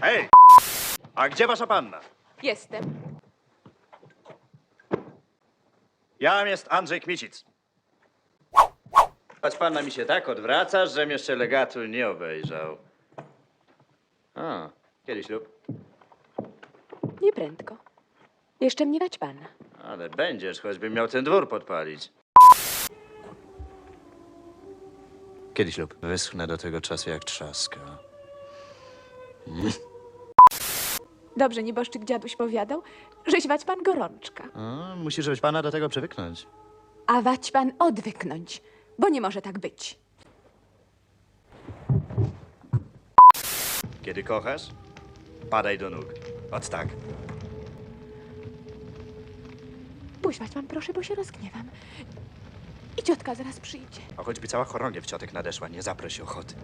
Hej! A gdzie wasza panna? Jestem. Jam jest Andrzej Kmicic. Choć panna mi się tak odwraca, żem jeszcze legatu nie obejrzał. A, kiedy ślub? Nieprędko. Jeszcze mnie wać pana. Ale będziesz, choćbym miał ten dwór podpalić. Kiedy ślub? Wyschnę do tego czasu jak trzaska. Dobrze nieboszczyk dziaduś powiadał, żeś wać pan gorączka. A, musi żeś pana do tego przywyknąć. A wać pan odwyknąć, bo nie może tak być. Kiedy kochasz, padaj do nóg. Ot tak. Puść wać pan proszę, bo się rozgniewam. Ciotka zaraz przyjdzie. A choćby cała chorągiew ciotek nadeszła, nie zaproś ochoty.